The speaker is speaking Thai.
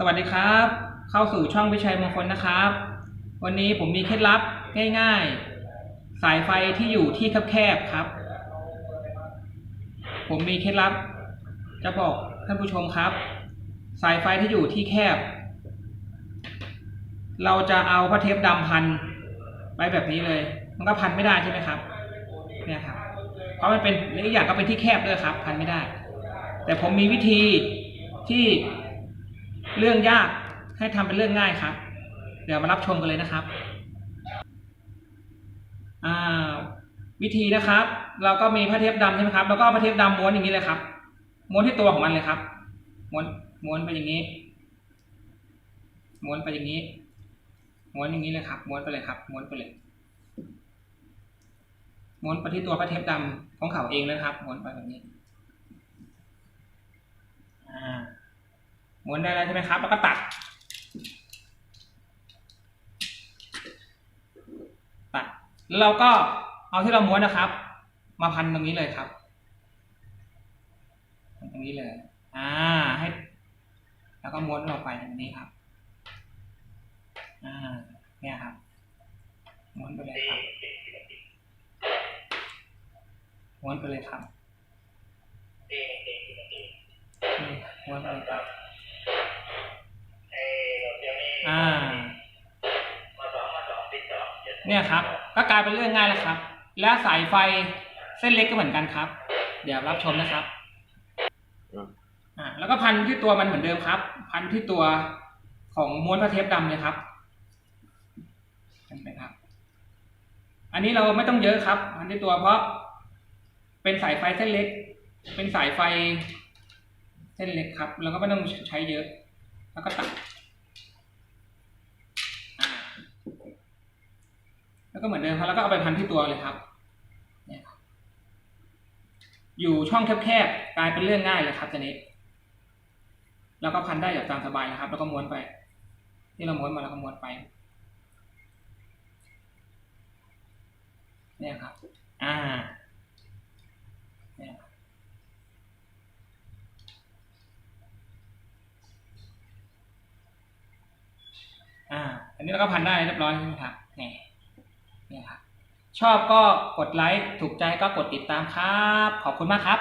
สวัสดีครับ เข้าสู่ช่องวิชัยมงคลนะครับ วันนี้ผมมีเคล็ดลับง่ายๆ สายไฟที่อยู่ที่แคบๆครับ ผมมีเคล็ดลับ จะบอกท่านผู้ชมครับ สายไฟที่อยู่ที่แคบ เราจะเอาพระเทปดำพันไว้แบบนี้เลย มันก็พันไม่ได้ใช่ไหมครับเนี่ยครับเพราะมันเป็นอีกอย่างก็เป็นที่แคบด้วยครับ พันไม่ได้ แต่ผมมีวิธีที่ เรื่องยากให้ทำเป็นเรื่องง่ายครับ เดี๋ยวมารับชมกันเลยนะครับวิธีนะครับ เราก็มีผ้าเทปดำใช่ไหมครับ แล้วก็ผ้าเทปดำม้วนอย่างนี้เลยครับ ม้วนที่ตัวของมันเลยครับ ม้วนม้วนไปอย่างนี้ ม้วนไปอย่างนี้ ม้วนอย่างนี้เลยครับ ม้วนไปเลยครับ ม้วนไปเลย ม้วนไปที่ตัวผ้าเทปดำของเขาเองเลยครับ ม้วนไปแบบนี้ อ่า หม้วนได้แล้วใช่ไหมครับ แล้วก็ตัด ตัดแล้วเราก็เอาที่เราม้วนนะครับ มาพันตรงนี้เลยครับพันตรงนี้เลย อ่าให้ แล้วก็ม้วนเราไปตรงนี้ครับ อ่า เนี่ยครับ ม้วนไปเลยครับ ม้วนไปเลยครับนี่ม้วนไปเลยครับ อ่าเนี่ยครับ ก็กลายเป็นเรื่องง่ายแล้วครับ และสายไฟเส้นเล็กก็เหมือนกันครับ เดี๋ยวรับชมนะครับอืมอ่าแล้วก็พันที่ตัวมันเหมือนเดิมครับ พันที่ตัวของม้วนพระเทปดำเลยครับเห็นไหมครับ อันนี้เราไม่ต้องเยอะครับ พันที่ตัวเพราะเป็นสายไฟเส้นเล็ก เป็นสายไฟเส้นเล็กครับ เราก็ไม่ต้องใช้เยอะ แล้วก็ตัดอ่า แล้วก็เหมือนเดิมครับแล้วก็เอาไปพันที่ตัวเลยครับเนี่ยครับอยู่ช่องแคบๆกลายเป็นเรื่องง่ายเลยครับทีนี้ แล้วก็พันได้อย่างตามสบายนะครับ แล้วก็ม้วนไป ที่เราม้วนมาแล้วก็ม้วนไปเนี่ยครับ อ่าเนี่ยครับอ่า อันนี้เราก็พันได้เรียบร้อยใช่ไหมครับเนี่ย เนี่ยครับชอบก็กดไลค์ ถูกใจก็กดติดตามครับ ขอบคุณมากครับ